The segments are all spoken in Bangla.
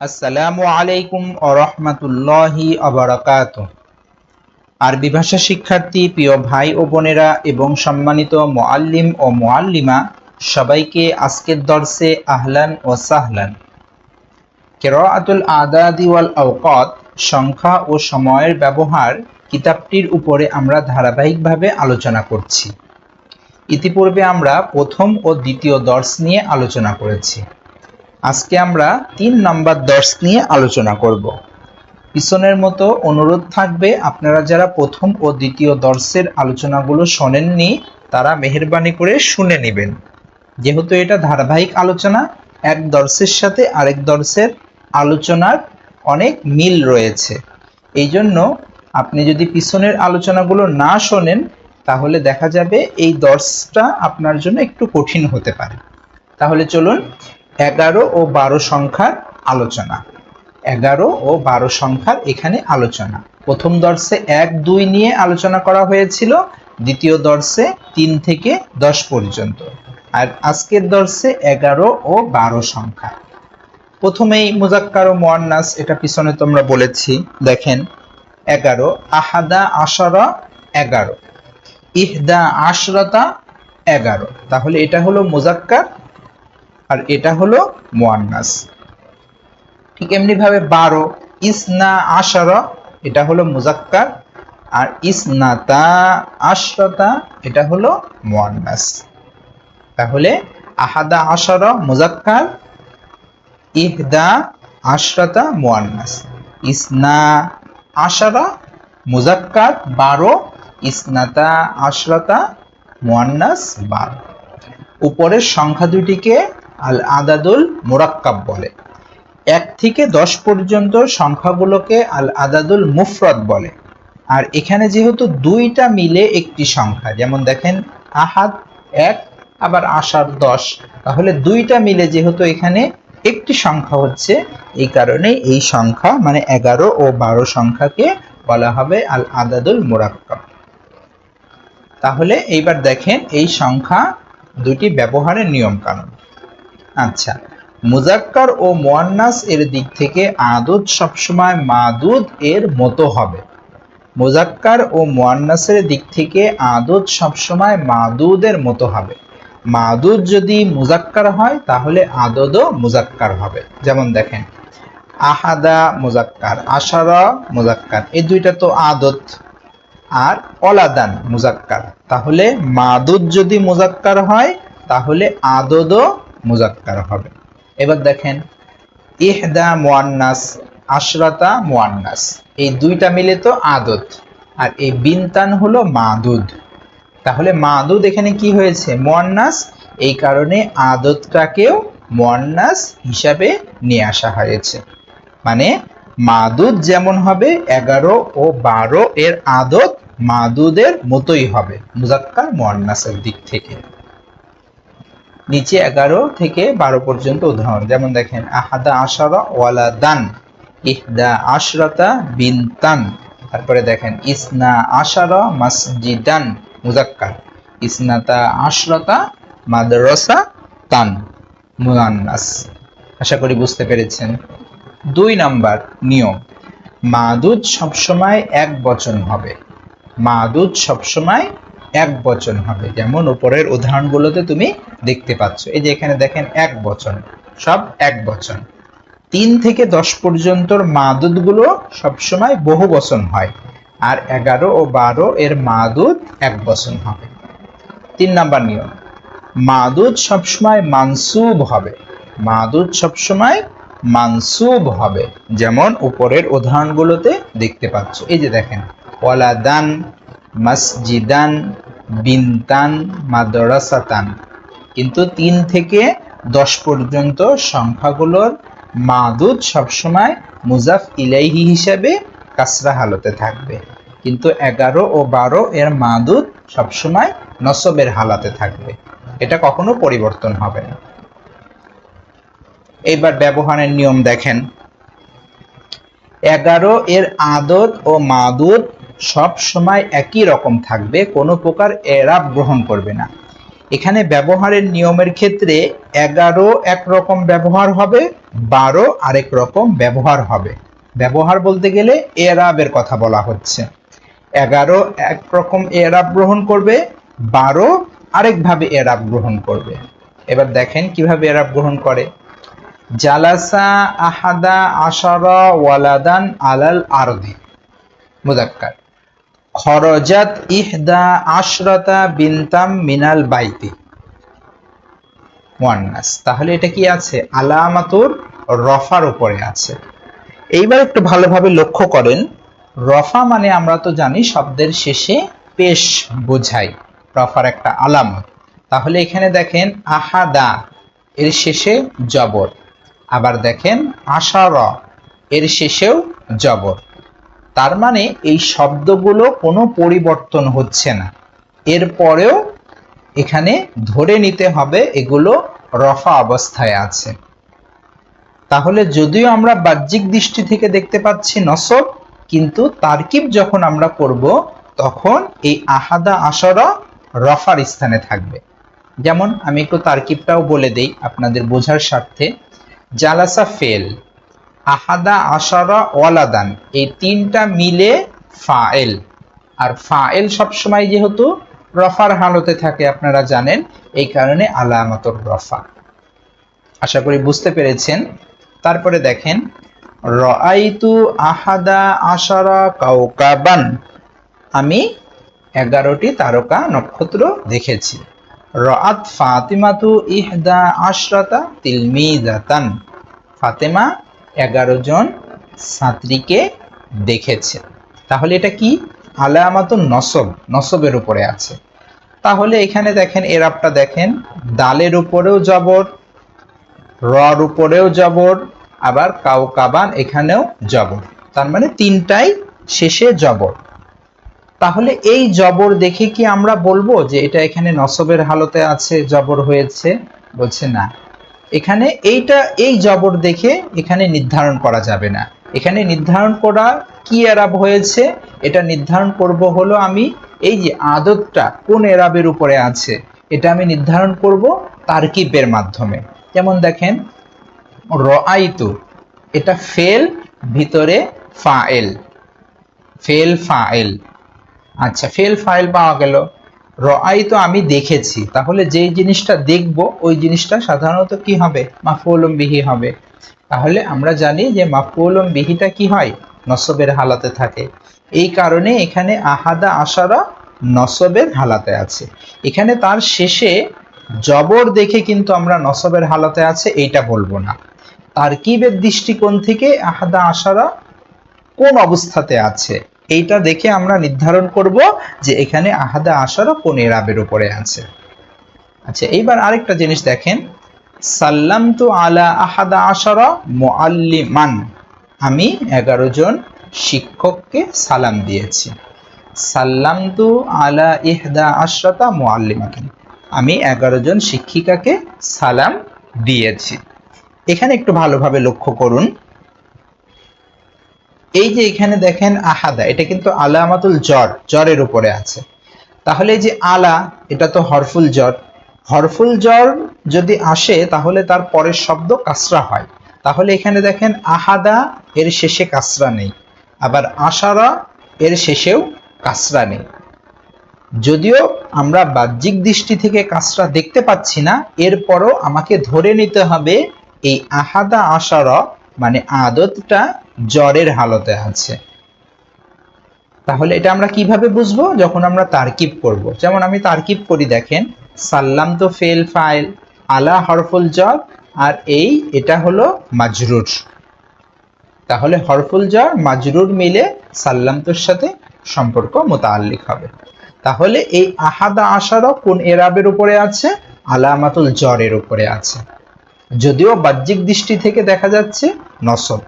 আসসালামু আলাইকুম ও রহমতুল্লাহি আবরাকাত আরবি ভাষা শিক্ষার্থী, প্রিয় ভাই ও বোনেরা এবং সম্মানিত মোয়াল্লিম ও মোয়াল্লিমা সবাইকে আজকের দর্শে আহলান ও সাহলান। কেরাতুল আদাদি ওয়াল আওকাত, সংখ্যা ও সময়ের ব্যবহার কিতাবটির উপরে আমরা ধারাবাহিকভাবে আলোচনা করছি। ইতিপূর্বে আমরা প্রথম ও দ্বিতীয় দর্শ নিয়ে আলোচনা করেছি। আজকে আমরা তিন নম্বর দর্শ নিয়ে আলোচনা করব। পিছনের মতো অনুরোধ থাকবে, আপনারা যারা প্রথম ও দ্বিতীয় দর্শের আলোচনাগুলো শোনেননি, তারা মেহেরবানি করে শুনে নেবেন। যেহেতু এটা ধারাবাহিক আলোচনা, এক দর্শের সাথে আরেক দর্শের আলোচনার অনেক মিল রয়েছে। এই জন্য আপনি যদি পিছনের আলোচনাগুলো না শোনেন, তাহলে দেখা যাবে এই দর্শটা আপনার জন্য একটু কঠিন হতে পারে। তাহলে চলুন এগারো ও বারো সংখ্যার আলোচনা। এগারো ও বারো সংখ্যার এখানে আলোচনা। প্রথম দর্শে এক, দুই নিয়ে আলোচনা করা হয়েছিল। দ্বিতীয় দর্শে তিন থেকে দশ পর্যন্ত। আর আজকের দর্শে এগারো ও বারো সংখ্যা। প্রথমেই মুজাক্কার ও মোয়ান্নাস, এটা পিছনে তোমরা বলেছি, দেখেন, এগারো, আহাদা আশারা এগারো, ইহদা আশরাতা এগারো। তাহলে এটা হলো মুজাক্কার আর এটা হলো মোয়ান্নাস। ঠিক এমনি ভাবে বারো, ইসনা আশারা, এটা হলো মুজাক্কার, আর ইসনাতা আশরাতা, এটা হলো মোয়ান্নাস। তাহলে আহাদা আশারা মুজাক্কার, ইহদা আশরাতা মোয়ান্নাস। ইসনা আশারা মুজাক্কার, বারো, ইসনাতা আশরাতা মোয়ান্নাস, বারো। উপরের সংখ্যা দুটিকে আল আদাদুল মোরাক্কাব বলে। এক থেকে দশ পর্যন্ত সংখ্যাগুলোকে আল আদাদুল মুফরদ বলে। আর এখানে যেহেতু দুইটা মিলে একটি সংখ্যা, যেমন দেখেন আহাদ এক, আবার আষাঢ় দশ, তাহলে দুইটা মিলে যেহেতু এখানে একটি সংখ্যা হচ্ছে, এই কারণে এই সংখ্যা মানে এগারো ও বারো সংখ্যাকে বলা হবে আল আদাদুল মোরাক্কাব। তাহলে এইবার দেখেন এই সংখ্যা দুটি ব্যবহারের নিয়ম কানুন আচ্ছা মুজাক্কার ও মোয়ান্নাস এর দিক থেকে আদুদ সবসময় মাদুদ এর মতো হবে। মুজাক্কার ও মোয়ান্নাসের দিক থেকে আদুদ সবসময় মাদুদের মতো হবে। মাদুদ যদি মুজাক্কার হয়, তাহলে আদদও মুজাক্কার হবে। যেমন দেখেন, আহাদা মুজাক্কার, আশারা মুজাক্কার, এই দুইটা তো আদত। আর অলাদান মুজাক্কার, তাহলে মাদুদ যদি মুজাক্কার হয়, তাহলে আদদও মুজাক্কার হবে। এবার দেখেন, ইহদা মোয়ান্নাস আশরাতা মোয়ান্নাস এই দুইটা মিলে তো আদত আর এই বিনতান হলো মাদুদ। তাহলে মাদুদ এখানে কি হয়েছে? মোয়ান্নাস এই কারণে আদতটাকেও মোয়ান্নাস হিসাবে নিয়ে আসা হয়েছে। মানে মাদুদ যেমন হবে, এগারো ও বারো এর আদত মাদুদের মতোই হবে, মুজাক্কার মোয়ান্নাসের দিক থেকে। নিচে এগারো থেকে বারো পর্যন্ত উদাহরণ। যেমন দেখেন, আহাদা আশারা ওয়ালা দান, ইহদা আশরাতা বিনতান। তারপরে দেখেন, ইসনা আশারা মাসজিদান মুজাক্কার ইসনাতা আশরাতা মাদ্রাসা তান মুয়ান্নাস আশা করি বুঝতে পেরেছেন। দুই নাম্বার নিয়ম, মাদুদ সবসময় এক বচন হবে। মাদুদ সবসময় এক বচন হবে। যেমন উপরের উদাহরণগুলোতে তুমি দেখতে পাচ্ছ। এই যে এখানে দেখেন এক বচন, সব এক বচন। তিন থেকে দশ পর্যন্তর মাদুদগুলো সবসময় বহু বচন হয়, আর এগারো ও বারো এর মাদুদ এক বচন হবে। তিন নাম্বার নিয়ম, মাদুদ সবসময় মানসুব হবে। মাদুদ সবসময় মানসুব হবে, যেমন উপরের উদাহরণগুলোতে দেখতে পাচ্ছ। এই যে দেখেন, ওয়ালাদান মসজিদান বিনতান মাদ্রাসাতান কিন্তু তিন থেকে দশ পর্যন্ত সংখ্যাগুলোর মাদুদ সবসময় মুজাফ ইলাইহি হিসাবে কাসরা হালতে থাকবে। কিন্তু এগারো ও বারো এর মাদুদ সবসময় নসবের হালাতে থাকবে। এটা কখনো পরিবর্তন হবে না। এইবার ব্যবহারের নিয়ম দেখেন। এগারো এর আদত ও মাদুদ সব সময় একই রকম থাকবে, কোনো প্রকার এরাব গ্রহণ করবে না। এখানে ব্যবহারের নিয়মের ক্ষেত্রে এগারো একরকম ব্যবহার হবে, বারো আরেক রকম ব্যবহার হবে। ব্যবহার বলতে গেলে এরাবের কথা বলা হচ্ছে। এগারো এক রকম এরাব গ্রহণ করবে, বারো আরেকভাবে এরাব গ্রহণ করবে। এবার দেখেন কীভাবে এরাব গ্রহণ করে। জালাসা আহাদা আশারা ওয়ালাদান আলাল আরদি। মুদাক্কার। খরজাত ইহদা আশরাতা বিনতাম মিনাল বাইতি। ওয়ান্নাস তাহলে এটা কি আছে? আলামাতুর রফার উপরে আছে। এইবার একটু ভালোভাবে লক্ষ্য করেন। রফা মানে আমরা তো জানি শব্দের শেষে পেশ বোঝাই। রফার একটা আলামত। তাহলে এখানে দেখেন আহাদা, এর শেষে জবর। আবার দেখেন আশার, এর শেষেও জবর। তার মানে এই শব্দগুলো কোনো পরিবর্তন হচ্ছে না। এরপরেও এখানে ধরে নিতে হবে এগুলো রফা অবস্থায় আছে। তাহলে যদিও আমরা বাহ্যিক দৃষ্টি থেকে দেখতে পাচ্ছি নসব, কিন্তু তারকিব যখন আমরা করব, তখন এই আহাদা আসরা রফার স্থানে থাকবে। যেমন আমি একটু তারকিবটাও বলে দেই আপনাদের বোঝার স্বার্থে। জালাসা ফেল। আহাদা আশারা ওয়ালাদান। এই তিনটা মিলে ফাএল আর ফাএল সবসময় যেহেতু রফার হালতে থাকে, আপনারা জানেন, এই কারণে আলামাতুর রফা। আশা করি বুঝতে পেরেছেন। তারপরে দেখেন, রাআইতু আহাদা আশারা কাউকাবান আমি এগারোটি তারকা নক্ষত্র দেখেছি। রাআত ফাতিমাতু ইহদা আশরাতা তিলমিজাতান ফাতেমা এগারো জন ছাত্রীকে দেখেছে। তাহলে এটা কি? আলামাত নসব, নসবের উপরে আছে। তাহলে এখানে দেখেন এরাবটা দেখেন, দালের উপরেও জবর, রর উপরেও জবর, আবার কাউকাবান এখানেও জবর। তার মানে তিনটাই শেষে জবর। তাহলে এই জবর দেখে কি আমরা বলব যে এটা এখানে নসবের হালতে আছে, জবর হয়েছে? বলছে না। এখানে এইটা, এই জবর দেখে এখানে নির্ধারণ করা যাবে না। এখানে নির্ধারণ করা কি এরাব হয়েছে, এটা নির্ধারণ করব হলো আমি এই যে আদতটা কোন এরাবের উপরে আছে, এটা আমি নির্ধারণ করব তারকিবের মাধ্যমে। যেমন দেখেন রাইতু এটা ফেল, ভিতরে ফাইল। ফেল ফাইল। আচ্ছা ফেল ফাইল পাওয়া গেল। রআই তো আমি দেখেছি। তাহলে যেই জিনিসটা দেখব, ওই জিনিসটা সাধারণত কি হবে? মাফুলম বিহি হবে। তাহলে আমরা জানি যে মাফুলম বিহিটা কি হয়? নসবের হালাতে থাকে। এই কারণে এখানে আহাদা আশারা নসবের হালাতে আছে। এখানে তার শেষে জবর দেখে কিন্তু আমরা নসবের হালাতে আছে, এইটা বলব না। তার তারকিবের দৃষ্টিকোণ থেকে আহাদা আশারা কোন অবস্থাতে আছে? এইটা দেখে আমরা নির্ধারণ করব যে এখানে আহাদা আশারা কোন এরাবের উপরে আছে। আচ্ছা এইবার আরেকটা জিনিস দেখেন। সাল্লাম তু আলা আহাদা আশারা মোয়াল্লিমান আমি এগারো জন শিক্ষককে সালাম দিয়েছি। সাল্লাম তু আলা ইহদা আশরাতা মোয়াল্লিমাকে আমি এগারো জন শিক্ষিকাকে সালাম দিয়েছি। এখানে একটু ভালোভাবে লক্ষ্য করুন। এই যে এখানে দেখেন আহাদা, এটা কিন্তু আলামাতুল জ্বর, জ্বরের উপরে আছে। তাহলে যে আলা, এটা তো হরফুল জ্বর। হরফুল জ্বর যদি আসে, তাহলে তার পরের শব্দ কাসরা হয়। তাহলে এখানে দেখেন আহাদা, এর শেষে কাসরা নেই। আবার আশারা, এর শেষেও কাসরা নেই। যদিও আমরা বাহ্যিক দৃষ্টি থেকে কাসরা দেখতে পাচ্ছি না, এরপরও আমাকে ধরে নিতে হবে এই আহাদা, আশারা মানে আদতটা জ্বরের হালতে আছে। তাহলে এটা আমরা কীভাবে বুঝব? যখন আমরা তারকিব করব। যেমন আমি তারকিব করি, দেখেন, সাল্লাম তো ফেল ফাইল, আলা হরফুল জ্বর, আর এই, এটা হলো মাজরুর। তাহলে হরফুল জ্বর, মাজরুর মিলে সাল্লাম তোর সাথে সম্পর্ক মোতাল্লিক হবে। তাহলে এই আহাদা আশারও কোন এরাবের উপরে আছে? আলামাতুল জ্বরের উপরে আছে। যদিও বাহ্যিক দৃষ্টি থেকে দেখা যাচ্ছে নসব।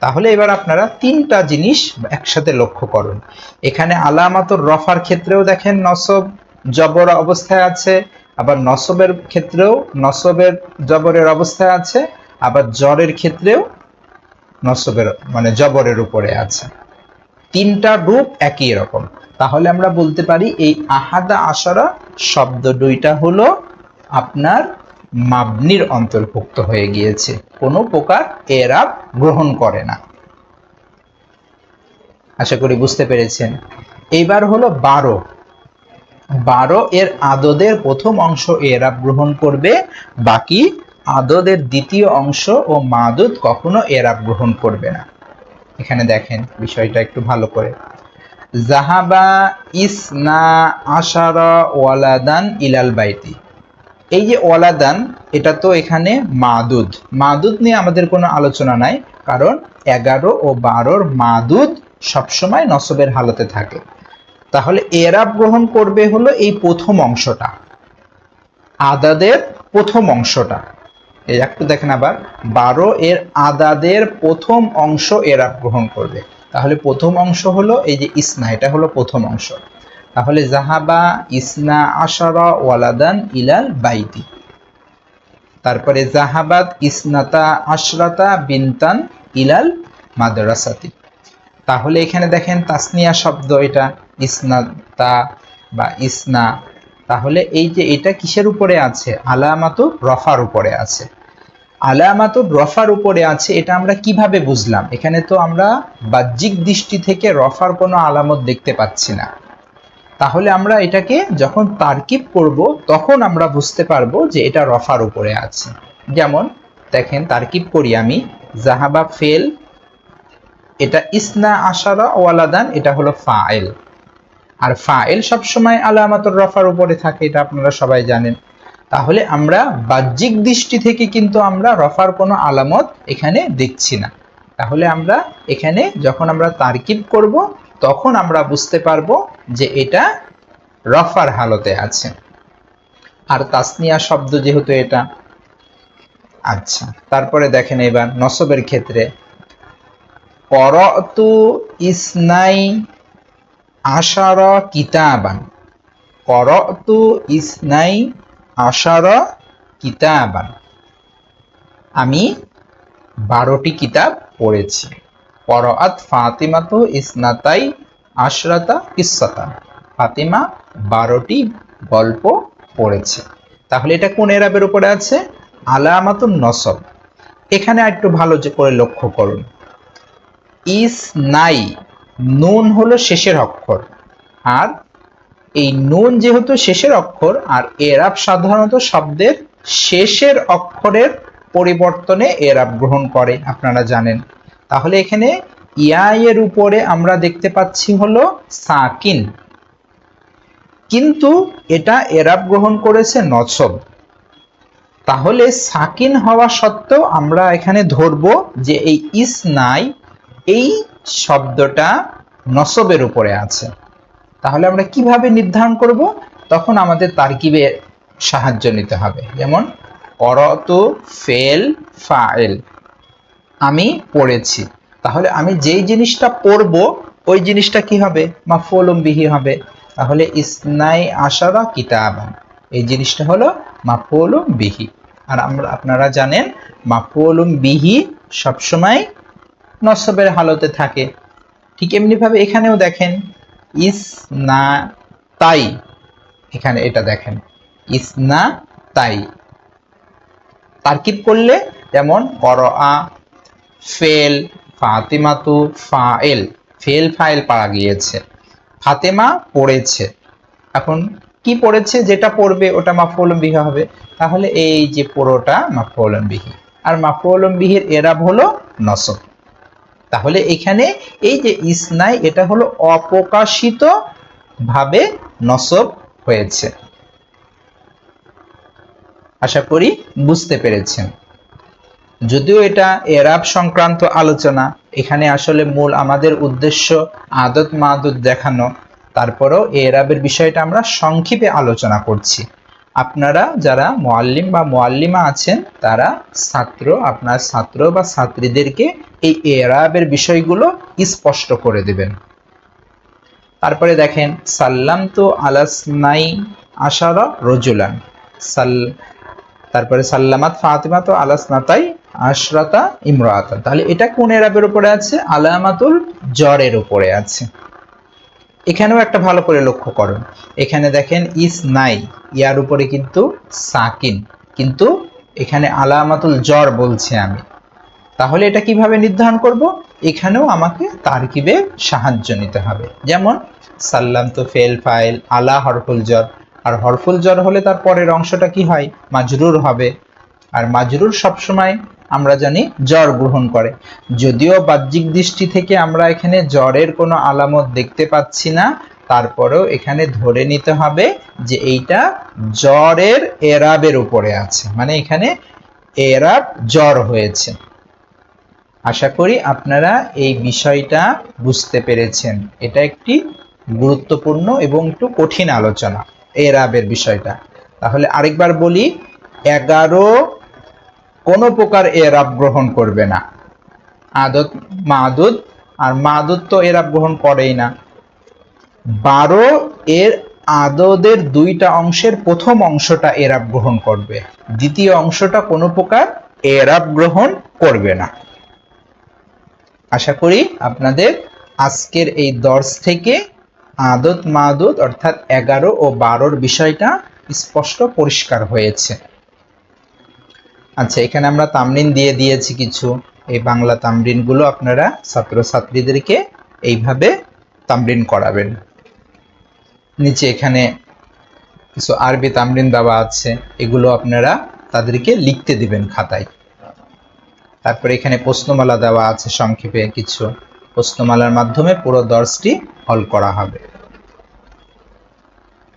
তাহলে এবার আপনারা তিনটা জিনিস একসাথে লক্ষ্য করুন। এখানে আলামাতুর রফার ক্ষেত্রেও দেখেন নসব জবর অবস্থায় আছে, আবার নসবের ক্ষেত্রেও নসবের জবরের অবস্থায় আছে, আবার জ্বরের ক্ষেত্রেও নসবের মানে জবরের উপরে আছে। তিনটা রূপ একই রকম। তাহলে আমরা বলতে পারি এই আহাদা আশারা শব্দ দুইটা হলো আপনার মাবনির অন্তর্ভুক্ত হয়ে গিয়েছে। কোনো প্রকার এরাব গ্রহণ করে না। আশা করি বুঝতে পেরেছেন। এইবার হলো বারো। বারো এর আদদের প্রথম অংশ এরাব গ্রহণ করবে। বাকি আদদের দ্বিতীয় অংশ ও মাদুদ কখনো এরাব গ্রহণ করবে না। এখানে দেখেন বিষয়টা একটু ভালো করে। জাহাবা ইসনা আশারা ওয়ালাদান ইলাল বাইতি। এই যে ওয়ালাদান, এটা তো এখানে মাদুদ। মাদুদ নিয়ে আমাদের কোনো আলোচনা নাই, কারণ এগারো ও বারোর মাদুদ সবসময় নসবের হালতে থাকে। তাহলে এরাব গ্রহণ করবে হলো এই প্রথম অংশটা। আদাদের প্রথম অংশটা। এই একটু দেখেন আবার, বারো এর আদাদের প্রথম অংশ এরাব গ্রহণ করবে। তাহলে প্রথম অংশ হলো এই যে ইসনা, এটা হলো প্রথম অংশ। তাহলে জাহাবা ইসনা আশারা ওয়ালাদান ইলাল বাইতি। তারপরে জাহাবাদ ইসনাতা আশরাতা বিনতান ইলাল মাদ্রাসাতি। তাহলে এখানে দেখেন তাসনিয়া শব্দ এটা, ইসনাতা বা ইসনা। তাহলে এই যে এটা কিসের উপরে আছে? আলামাতুর রফার উপরে আছে। আলামাতুর রফার উপরে আছে, এটা আমরা কীভাবে বুঝলাম? এখানে তো আমরা বাহ্যিক দৃষ্টি থেকে রফার কোনো আলামত দেখতে পাচ্ছি না। তাহলে আমরা এটাকে যখন তারকিব করব, তখন আমরা বুঝতে পারব যে এটা রফার উপরে আছে। যেমন, দেখেন, তারকিব করি আমি জাহাবা ফেল, এটা ইসনা আশারা ওয়ালাদান, এটা হলো ফাইল। আর ফাইল সবসময় আলামাতুর রফার উপরে থাকে, এটা আপনারা সবাই জানেন। তাহলে আমরা বাহ্যিক দৃষ্টি থেকে কিন্তু আমরা রফার কোনো আলামত এখানে দেখছি না। তাহলে আমরা এখানে যখন আমরা তারকিব করব তখন আমরা বুঝতে পারব যে এটা রফার হালতে আছে। আর তাসনিয়া শব্দ যেহেতু এটা। আচ্ছা তারপরে দেখেন এবার নসবের ক্ষেত্রে। করতু ইসনাই আশার কিতাবান। করতু ইসনাই আশার কিতাবান। আমি বারোটি কিতাব পড়েছি। পরাত ফাতিমাতু ইসনাতাই আশরাতা কিসাতা ফাতিমা বারোটি গল্প পড়েছে। তাহলে এটা কোন এরাবের উপরে আছে? আলামাতুন নসব। এখানে একটু ভালো যে করে লক্ষ্য করুন। ইস নাই, নুন হলো শেষের অক্ষর। আর এই নুন যেহেতু শেষের অক্ষর, আর এরাব সাধারণত শব্দের শেষের অক্ষরের পরিবর্তনে এরাব গ্রহণ করে, আপনারা জানেন। তাহলে এখানে ইয়া এর উপরে আমরা দেখতে পাচ্ছি হলো সাকিন। কিন্তু এটা এরাব গ্রহণ করেছে নছব। তাহলে সাকিন হওয়া সত্ত্বেও আমরা এখানে ধরবো যে এই ইস নাই, এই শব্দটা নসবের উপরে আছে। তাহলে আমরা কীভাবে নির্ধারণ করব? তখন আমাদের তারকিবে সাহায্য নিতে হবে। যেমন, অরত ফেল ফাইল। আমি পড়েছি। তাহলে আমি যেই জিনিসটা পড়ব, ওই জিনিসটা কি হবে? মাফুলুম বিহি হবে। তাহলে ইসনাই আশারা কিতাবান। এই জিনিসটা হলো মাফুলুম বিহি আর আমরা, আপনারা জানেন মাফুলুম বিহি সবসময় নসবের হালতে থাকে। ঠিক এমনিভাবে এখানেও দেখেন ইস না তাই এখানে এটা দেখেন ইস না তাই তারকিব করলে যেমন, কর আ ফেল ফাতিমাতু ফাইল ফেল ফাইল পাওয়া গিয়েছে। ফাতেমা পড়েছে। এখন কি পড়েছে, যেটা পড়বে ওটা মাফুলম বিহি হবে। তাহলে এই যে পুরোটা মাফুলম বিহি আর মাফুলম বিহির এরাব হলো নসব। তাহলে এখানে এই যে ইসনাই, এটা হলো অপ্রকাশিত ভাবে নসব হয়েছে। আশা করি বুঝতে পেরেছেন। যদিও এটা এরাব সংক্রান্ত আলোচনা, এখানে আসলে মূল আমাদের উদ্দেশ্য আদত মাদত দেখানো। তারপরেও এরাবের বিষয়টা আমরা সংক্ষেপে আলোচনা করছি। আপনারা যারা মোয়াল্লিম বা মোয়াল্লিমা আছেন, তারা ছাত্র, আপনার ছাত্র বা ছাত্রীদেরকে এই এরাবের বিষয়গুলো স্পষ্ট করে দেবেন। তারপরে দেখেন সাল্লাম তো আলাসনাই আশারা রজুলান। সাল তারপরে সাল্লামাত ফাতিমা তো আলাসনাতাই আশরাতা ইমরাতা। তাহলে এটা কোন এরাবের উপরে আছে? আলামাতুল জ্বরের উপরে আছে। এখানেও একটা ভালো করে লক্ষ্য করুন। এখানে দেখেন, ইস নাই, ইয়ার উপরে কিন্তু সাকিন। কিন্তু এখানে আলামাতুল জ্বর বলছি আমি। তাহলে এটা কীভাবে নির্ধারণ করব? এখানেও আমাকে তারকিবে সাহায্য নিতে হবে। যেমন, সাল্লাম তো ফেল ফাইল, আলা হরফুল জ্বর। আর হরফুল জ্বর হলে তার পরের অংশটা কি হয়? মাজরুর হবে। আর মাজরুর সবসময় আমরা জানি জ্বর গ্রহণ করে। যদিও বাহ্যিক দৃষ্টি থেকে আমরা এখানে জ্বরের কোনো আলামত দেখতে পাচ্ছি না, তারপরেও এখানে ধরে নিতে হবে যে এইটা জ্বরের এরাবের উপরে আছে। মানে এখানে এরাব জ্বর হয়েছে। আশা করি আপনারা এই বিষয়টা বুঝতে পেরেছেন। এটা একটি গুরুত্বপূর্ণ এবং একটু কঠিন আলোচনা, এরাবের বিষয়টা। তাহলে আরেকবার বলি, এগারো কোনো প্রকার এরাব গ্রহণ করবে না। আদত, মাদুদ, আর মাদুদ তো এরাব গ্রহণ করেই না। বারো এর আদদের দুইটা অংশের প্রথম অংশটা এরাব গ্রহণ করবে। দ্বিতীয় অংশটা কোনো প্রকার এরাব গ্রহণ করবে না। আশা করি আপনাদের আজকের এই দর্শ থেকে আদত, মাদুদ, অর্থাৎ এগারো ও বারোর বিষয়টা স্পষ্ট পরিষ্কার হয়েছে। আচ্ছা এখানে আমরা তামরিন দিয়ে দিয়েছি কিছু। এই বাংলা তামরিনগুলো আপনারা ছাত্রছাত্রীদেরকে এইভাবে তামরিন করাবেন। নিচে এখানে কিছু আরবি তামরিন দেওয়া আছে, এগুলো আপনারা তাদেরকে লিখতে দিবেন খাতায়। তারপরে এখানে প্রশ্নমালা দেওয়া আছে সংক্ষেপে কিছু। প্রশ্নমালার মাধ্যমে পুরো দর্শটি হল করা হবে।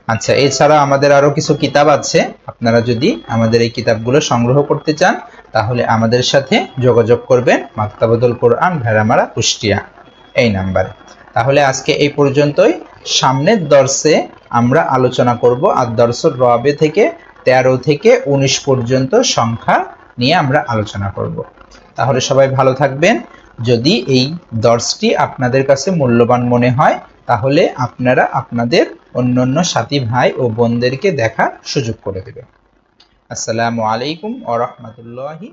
আচ্ছা এছাড়া আমাদের আরও কিছু কিতাব আছে। আপনারা যদি আমাদের এই কিতাবগুলো সংগ্রহ করতে চান, তাহলে আমাদের সাথে যোগাযোগ করবেন মাক্তাবদুল কোরআন, ভেড়ামারা, কুষ্টিয়া। এই নাম্বারে। তাহলে আজকে এই পর্যন্তই। সামনের দর্শে আমরা আলোচনা করব আর দর্শক রবে থেকে তেরো থেকে উনিশ পর্যন্ত সংখ্যা নিয়ে আমরা আলোচনা করব। তাহলে সবাই ভালো থাকবেন। যদি এই দর্শটি আপনাদের কাছে মূল্যবান মনে হয়, তাহলে আপনারা আপনাদের অন্যান্য সাথী ভাই ও বোনদেরকে দেখার সুযোগ করে দেবে। আসসালামু আলাইকুম ওয়া বারাকাতুহু।